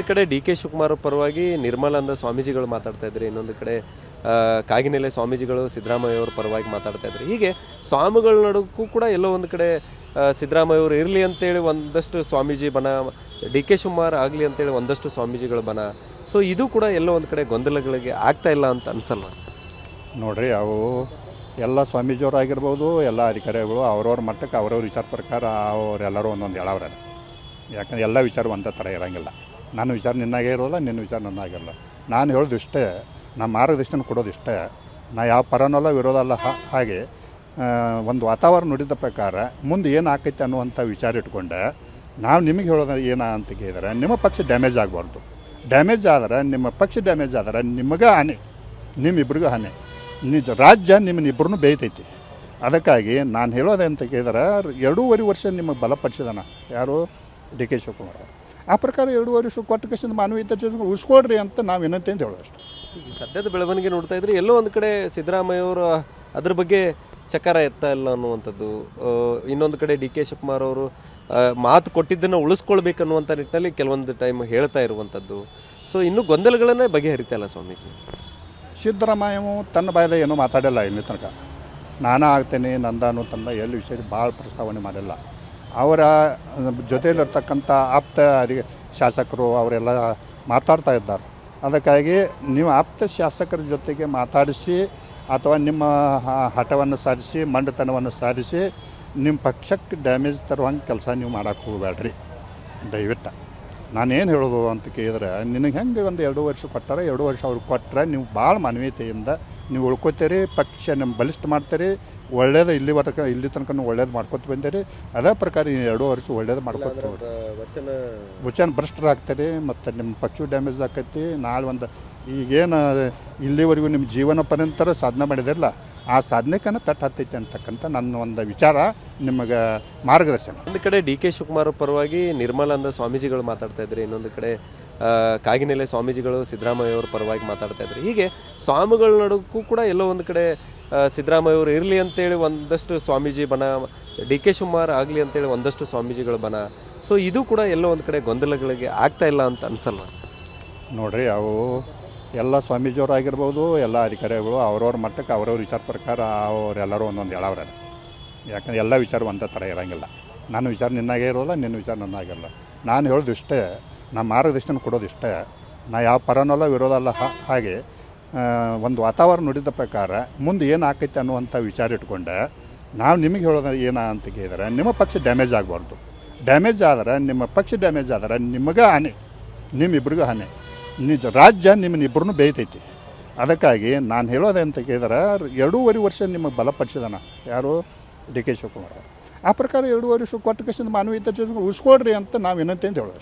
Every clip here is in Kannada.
ಒಂದು ಕಡೆ ಡಿ ಕೆ ಶಿವಕುಮಾರ್ ಪರವಾಗಿ ನಿರ್ಮಲಾನಂದ ಸ್ವಾಮೀಜಿಗಳು ಮಾತಾಡ್ತಾ ಇದ್ರು, ಇನ್ನೊಂದು ಕಡೆ ಕಾಗಿನೆಲೆ ಸ್ವಾಮೀಜಿಗಳು ಸಿದ್ದರಾಮಯ್ಯ ಅವ್ರ ಪರವಾಗಿ ಮಾತಾಡ್ತಾ ಇದ್ರು. ಹೀಗೆ ಸ್ವಾಮಿಗಳ ನಡುಕ್ಕೂ ಕೂಡ ಎಲ್ಲೋ ಒಂದು ಕಡೆ ಸಿದ್ದರಾಮಯ್ಯ ಅವರು ಇರಲಿ ಅಂತೇಳಿ ಒಂದಷ್ಟು ಸ್ವಾಮೀಜಿ ಬನ ಡಿ ಕೆ ಶಿವಕುಮಾರ್ ಆಗಲಿ ಅಂತೇಳಿ ಒಂದಷ್ಟು ಸ್ವಾಮೀಜಿಗಳು ಬನ ಸೊ ಇದು ಕೂಡ ಎಲ್ಲೋ ಒಂದು ಕಡೆ ಗೊಂದಲಗಳಿಗೆ ಆಗ್ತಾ ಇಲ್ಲ ಅಂತ ಅನ್ಸಲ್ಲ ನೋಡ್ರಿ, ಅವು ಎಲ್ಲ ಸ್ವಾಮೀಜಿಯವರು ಆಗಿರ್ಬೋದು, ಎಲ್ಲ ಅಧಿಕಾರಿಗಳು ಅವ್ರವ್ರ ಮಟ್ಟಕ್ಕೆ ಅವ್ರವ್ರ ವಿಚಾರ ಪ್ರಕಾರ ಅವರೆಲ್ಲರೂ ಒಂದೊಂದು ಹೇಳವ್ರೆ ಯಾಕಂದ್ರೆ ಎಲ್ಲ ವಿಚಾರ ಒಂದೇ ಥರ ಇರೋಂಗಿಲ್ಲ. ನನ್ನ ವಿಚಾರ ನಿನ್ನಾಗೆ ಇರೋಲ್ಲ, ನಿನ್ನ ವಿಚಾರ ನನ್ನಾಗಿರಲ್ಲ ನಾನು ಹೇಳೋದು ಇಷ್ಟೇ ನಮ್ಮ ಮಾರ್ಗದರ್ಶನ ಕೊಡೋದು ಇಷ್ಟೇ. ನಾ ಯಾವ ಪರನಲ್ಲ, ವಿರೋಧಲ್ಲ ಹಾಗೆ ಒಂದು ವಾತಾವರಣ ನುಡಿದ ಪ್ರಕಾರ ಮುಂದೆ ಏನು ಆಕೈತೆ ಅನ್ನುವಂಥ ವಿಚಾರ ಇಟ್ಕೊಂಡೆ. ನಾವು ನಿಮಗೆ ಹೇಳೋದು ಏನ ಅಂತ ಕೇಳಿದರೆ, ನಿಮ್ಮ ಪಕ್ಷ ಡ್ಯಾಮೇಜ್ ಆಗಬಾರ್ದು. ಡ್ಯಾಮೇಜ್ ಆದರೆ, ನಿಮ್ಮ ಪಕ್ಷ ಡ್ಯಾಮೇಜ್ ಆದರೆ ನಿಮಗೆ ಹಾನಿ, ನಿಮ್ಮಿಬ್ರಿಗೂ ಹಾನಿ. ನಿಜ, ರಾಜ್ಯ ನಿಮ್ಮನ್ನಿಬ್ಬರನ್ನು ಬೇಯ್ತೈತಿ. ಅದಕ್ಕಾಗಿ ನಾನು ಹೇಳೋದೆ ಅಂತ ಕೇಳಿದ್ರೆ, ಎರಡೂವರೆ ವರ್ಷ ನಿಮಗೆ ಬಲಪಡಿಸಿದಾನ. ಯಾರು? ಡಿ ಕೆ ಶಿವಕುಮಾರ್ ಅವರು. ಆ ಪ್ರಕಾರ ಎರಡೂವರೆ ವರ್ಷ ಕೊಟ್ಟ ಕಷ್ಟ ಮಾನವೀಯತೆ ಜೊತೆ ಉಳಿಸ್ಕೊಡ್ರಿ ಅಂತ ನಾವು ಏನಂತ ಅಂತ ಹೇಳೋದು ಅಷ್ಟೇ. ಈ ಸದ್ಯದ ಬೆಳವಣಿಗೆ ನೋಡ್ತಾ ಇದ್ರೆ ಎಲ್ಲೋ ಒಂದು ಕಡೆ ಸಿದ್ದರಾಮಯ್ಯ ಅವರು ಅದ್ರ ಬಗ್ಗೆ ಚಕಾರ ಎತ್ತ ಇಲ್ಲ ಅನ್ನುವಂಥದ್ದು. ಇನ್ನೊಂದು ಕಡೆ ಡಿ ಕೆ ಶಿವಕುಮಾರ್ ಅವರು ಮಾತು ಕೊಟ್ಟಿದ್ದನ್ನು ಉಳಿಸ್ಕೊಳ್ಬೇಕನ್ನುವಂಥ ನಿಟ್ಟಿನಲ್ಲಿ ಕೆಲವೊಂದು ಟೈಮ್ ಹೇಳ್ತಾ ಇರುವಂಥದ್ದು. ಸೊ ಇನ್ನೂ ಗೊಂದಲಗಳನ್ನೇ ಬಗೆಹರಿತಾ ಇಲ್ಲ ಸ್ವಾಮೀಜಿ. ಸಿದ್ದರಾಮಯ್ಯವು ತನ್ನ ಬಾಯಲ್ಲೇ ಏನೂ ಮಾತಾಡಲ್ಲ ಇಲ್ಲಿ ತನಕ. ನಾನೇ ಆಗ್ತೇನೆ ನಂದಾನು ತನ್ನ ಎಲ್ಲಿ ವಿಷಯ ಭಾಳ ಪ್ರಸ್ತಾವನೆ ಮಾಡಿಲ್ಲ. ಅವರ ಜೊತೆಯಲ್ಲಿರ್ತಕ್ಕಂಥ ಆಪ್ತ ಅಧಿಕ ಶಾಸಕರು ಅವರೆಲ್ಲ ಮಾತಾಡ್ತಾ ಇದ್ದಾರೆ. ಅದಕ್ಕಾಗಿ ನೀವು ಆಪ್ತ ಶಾಸಕರ ಜೊತೆಗೆ ಮಾತಾಡಿಸಿ ಅಥವಾ ನಿಮ್ಮ ಹಠವನ್ನು ಸಾಧಿಸಿ, ಮಂಡತನವನ್ನು ಸಾಧಿಸಿ, ನಿಮ್ಮ ಪಕ್ಷಕ್ಕೆ ಡ್ಯಾಮೇಜ್ ತರುವಂಗೆ ಕೆಲಸ ನೀವು ಮಾಡೋಕ್ಕೆ ಹೋಗಬೇಡ್ರಿ. ದಯವಿಟ್ಟು. ನಾನೇನು ಹೇಳೋದು ಅಂತ ಕೇಳಿದ್ರೆ, ನಿನಗೆ ಹೆಂಗೆ ಒಂದು ಎರಡು ವರ್ಷ ಕೊಟ್ಟಾರೆ, ಎರಡು ವರ್ಷ ಅವ್ರಿಗೆ ಕೊಟ್ಟರೆ ನೀವು ಭಾಳ ಮಾನವೀಯತೆಯಿಂದ ನೀವು ಉಳ್ಕೋತೀರಿ ಪಕ್ಷ ನಿಮ್ಮ ಬಲಿಷ್ಠ ಮಾಡ್ತೀರಿ ಒಳ್ಳೇದು ಇಲ್ಲಿವರೆಗೆ ಇಲ್ಲಿ ತನಕ ಒಳ್ಳೇದು ಮಾಡ್ಕೊತ ಬಂದಿರಿ. ಅದೇ ಪ್ರಕಾರ ಈ ಎರಡು ವರ್ಷ ಒಳ್ಳೇದು ಮಾಡ್ಕೊತ ವಚನ ವಚನ ಭ್ರಷ್ಟರಾಗ್ತಾರೆ ಮತ್ತು ನಿಮ್ಮ ಪಕ್ಷ ಡ್ಯಾಮೇಜ್ ಆಕೈತಿ. ನಾಳೆ ಒಂದು ಈಗೇನು ಇಲ್ಲಿವರೆಗೂ ನಿಮ್ಮ ಜೀವನ ಪರ್ಯಂತರ ಸಾಧನೆ ಮಾಡಿದಿರಲ್ಲ ಆ ಸಾಧನೆಕನ್ನ ಪೆಟ್ಟು ಹತ್ತೈತಿ ಅಂತಕ್ಕಂಥ ನನ್ನ ಒಂದು ವಿಚಾರ ನಿಮಗೆ ಮಾರ್ಗದರ್ಶನ. ಒಂದು ಕಡೆ ಡಿ ಕೆ ಶಿವಕುಮಾರ್ ಪರವಾಗಿ ನಿರ್ಮಲಾನಂದ ಸ್ವಾಮೀಜಿಗಳು ಮಾತಾಡ್ತಾ ಇದ್ರಿ ಇನ್ನೊಂದು ಕಡೆ ಕಾಗಿನೆಲೆ ಸ್ವಾಮೀಜಿಗಳು ಸಿದ್ದರಾಮಯ್ಯ ಅವರ ಪರವಾಗಿ ಮಾತಾಡ್ತಾ ಇದ್ರು. ಹೀಗೆ ಸ್ವಾಮಿಗಳ ನಡುಕ್ಕೂ ಕೂಡ ಎಲ್ಲೋ ಒಂದು ಕಡೆ ಆ, ಸಿದ್ದರಾಮಯ್ಯ ಅವರು ಇರಲಿ ಅಂತೇಳಿ ಒಂದಷ್ಟು ಸ್ವಾಮೀಜಿ ಬನ ಡಿ ಕೆ ಶಿವಕುಮಾರ್ ಆಗಲಿ ಅಂತೇಳಿ ಒಂದಷ್ಟು ಸ್ವಾಮೀಜಿಗಳ ಬನ ಸೊ ಇದು ಕೂಡ ಎಲ್ಲೋ ಒಂದು ಕಡೆ ಗೊಂದಲಗಳಿಗೆ ಆಗ್ತಾ ಇಲ್ಲ ಅಂತ ಅನ್ಸಲ್ಲ ನೋಡ್ರಿ ಅವು ಎಲ್ಲ ಸ್ವಾಮೀಜಿಯವರು ಆಗಿರ್ಬೋದು ಎಲ್ಲ ಅಧಿಕಾರಿಗಳು ಅವ್ರವ್ರ ಮಟ್ಟಕ್ಕೆ ಅವ್ರವ್ರ ವಿಚಾರ ಪ್ರಕಾರ ಅವರೆಲ್ಲರೂ ಒಂದೊಂದು ಹೇಳವ್ರೆ ಯಾಕಂದ್ರೆ ಎಲ್ಲ ವಿಚಾರ ಒಂದೇ ಥರ ಇರೋಂಗಿಲ್ಲ. ನನ್ನ ವಿಚಾರ ನಿನ್ನಾಗೇ ಇರೋಲ್ಲ ನಿನ್ನ ವಿಚಾರ ನನ್ನಾಗಿರಲ್ಲ ನಾನು ಹೇಳೋದು ಇಷ್ಟೇ ನಮ್ಮ ಮಾರ್ಗದರ್ಶನ ಕೊಡೋದು ಇಷ್ಟೇ. ನಾ ಯಾವ ಪರನಲ್ಲ ವಿರೋಧ ಅಲ್ಲ ಹಾ- ಹಾಗೆ ಒಂದು ವಾತಾವರಣ ನುಡಿದ ಪ್ರಕಾರ ಮುಂದೆ ಏನು ಆಕೈತೆ ಅನ್ನುವಂಥ ವಿಚಾರ ಇಟ್ಕೊಂಡೆ. ನಾವು ನಿಮಗೆ ಹೇಳೋದು ಏನ ಅಂತ ಕೇಳಿದ್ರೆ, ನಿಮ್ಮ ಪಕ್ಷ ಡ್ಯಾಮೇಜ್ ಆಗಬಾರ್ದು. ಡ್ಯಾಮೇಜ್ ಆದರೆ, ನಿಮ್ಮ ಪಕ್ಷ ಡ್ಯಾಮೇಜ್ ಆದರೆ ನಿಮಗೆ ಹಾನಿ, ನಿಮ್ಮಿಬ್ರಿಗೂ ಹಾನಿ. ನಿಜ, ರಾಜ್ಯ ನಿಮ್ಮನ್ನಿಬ್ಬರನ್ನು ಬೇಯ್ತೈತಿ. ಅದಕ್ಕಾಗಿ ನಾನು ಹೇಳೋದೆ ಅಂತ ಕೇಳಿದ್ರೆ, ಎರಡೂವರೆ ವರ್ಷ ನಿಮಗೆ ಬಲಪಡಿಸಿದಾನ. ಯಾರು? ಡಿ ಕೆ ಶಿವಕುಮಾರ್ ಆ ಪ್ರಕಾರ ಎರಡೂವರೆ ವರ್ಷ ಕೊಟ್ಟ ಕಷ್ಟ, ಮಾನವೀಯತೆ ಉಳಿಸ್ಕೊಡ್ರಿ ಅಂತ ನಾವು ಏನಂತ ಅಂತ ಹೇಳೋದು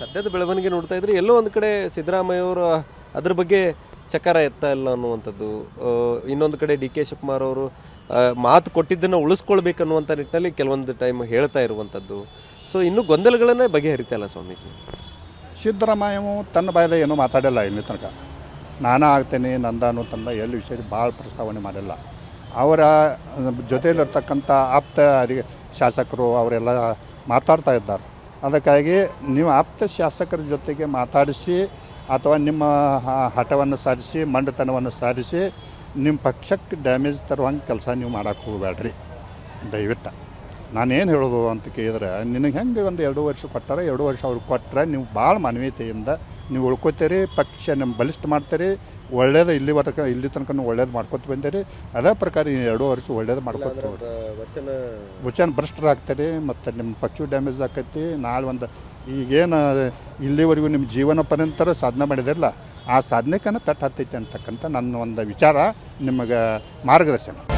ಸದ್ಯದ ಬೆಳವಣಿಗೆ ನೋಡ್ತಾ ಇದ್ರೆ ಎಲ್ಲೋ ಒಂದು ಕಡೆ ಸಿದ್ದರಾಮಯ್ಯ ಅವರು ಅದ್ರ ಬಗ್ಗೆ ಚಕಾರ ಎತ್ತ ಇಲ್ಲ ಅನ್ನುವಂಥದ್ದು. ಇನ್ನೊಂದು ಕಡೆ ಡಿ ಕೆ ಶಿವಕುಮಾರ್ ಅವರು ಮಾತು ಕೊಟ್ಟಿದ್ದನ್ನು ಉಳಿಸ್ಕೊಳ್ಬೇಕನ್ನುವಂಥ ನಿಟ್ಟಿನಲ್ಲಿ ಕೆಲವೊಂದು ಟೈಮ್ ಹೇಳ್ತಾ ಇರುವಂಥದ್ದು. ಸೊ ಇನ್ನೂ ಗೊಂದಲಗಳನ್ನೇ ಬಗೆಹರಿತಾ ಇಲ್ಲ ಸ್ವಾಮೀಜಿ. ಸಿದ್ದರಾಮಯ್ಯವು ತನ್ನ ಬಾಯಲ್ಲೇ ಏನೂ ಮಾತಾಡಿಲ್ಲ ಇಲ್ಲಿ ತನಕ. ನಾನು ಆಗ್ತೇನೆ ನಂದಾನು ತಂದ ಎಲ್ಲಿ ವಿಷಯ ಭಾಳ ಪ್ರಸ್ತಾವನೆ ಮಾಡಿಲ್ಲ. ಅವರ ಜೊತೆಯಲ್ಲಿರ್ತಕ್ಕಂಥ ಆಪ್ತ ಶಾಸಕರು ಅವರೆಲ್ಲ ಮಾತಾಡ್ತಾ ಇದ್ದಾರೆ. ಅದಕ್ಕಾಗಿ ನೀವು ಆಪ್ತ ಶಾಸಕರ ಜೊತೆಗೆ ಮಾತಾಡಿಸಿ ಅಥವಾ ನಿಮ್ಮ ಹಠವನ್ನು ಸಾಧಿಸಿ, ಮಂಡತನವನ್ನು ಸಾಧಿಸಿ, ನಿಮ್ಮ ಪಕ್ಷಕ್ಕೆ ಡ್ಯಾಮೇಜ್ ತರುವಂಗೆ ಕೆಲಸ ನೀವು ಮಾಡೋಕ್ಕೆ ಹೋಗಬೇಡ್ರಿ. ದಯವಿಟ್ಟು. ನಾನೇನು ಹೇಳೋದು ಅಂತ ಕೇಳಿದ್ರೆ ನಿನಗೆ ಹೆಂಗೆ ಒಂದು ಎರಡು ವರ್ಷ ಕೊಟ್ಟಾರೆ ಎರಡು ವರ್ಷ ಅವ್ರಿಗೆ ಕೊಟ್ಟರೆ ನೀವು ಭಾಳ ಮಾನವೀಯತೆಯಿಂದ ನೀವು ಉಳ್ಕೋತೀರಿ ಪಕ್ಷ ನಿಮ್ಮ ಬಲಿಷ್ಠ ಮಾಡ್ತೀರಿ ಒಳ್ಳೇದು ಇಲ್ಲಿವರೆಗೆ ಇಲ್ಲಿ ತನಕ ಒಳ್ಳೇದು ಮಾಡ್ಕೊತ ಬಂದಿರಿ. ಅದೇ ಪ್ರಕಾರ ನೀವು ಎರಡು ವರ್ಷ ಒಳ್ಳೇದು ಮಾಡ್ಕೊತ ವಚನ ವಚನ ಭ್ರಷ್ಟರಾಗ್ತೀರಿ ಮತ್ತು ನಿಮ್ಮ ಪಕ್ಷ ಡ್ಯಾಮೇಜ್ ಆಕೈತಿ ನಾಳೆ ಒಂದು ಈಗೇನು ಇಲ್ಲಿವರೆಗೂ ನಿಮ್ಮ ಜೀವನ ಪರ್ಯಂತರ ಸಾಧನೆ ಮಾಡಿದಿರಲ್ಲ ಆ ಸಾಧನೆಕನ್ನ ಪೆಟ್ಟು ಹತ್ತೈತಿ ಅಂತಕ್ಕಂಥ ನನ್ನ ಒಂದು ವಿಚಾರ ನಿಮಗೆ ಮಾರ್ಗದರ್ಶನ.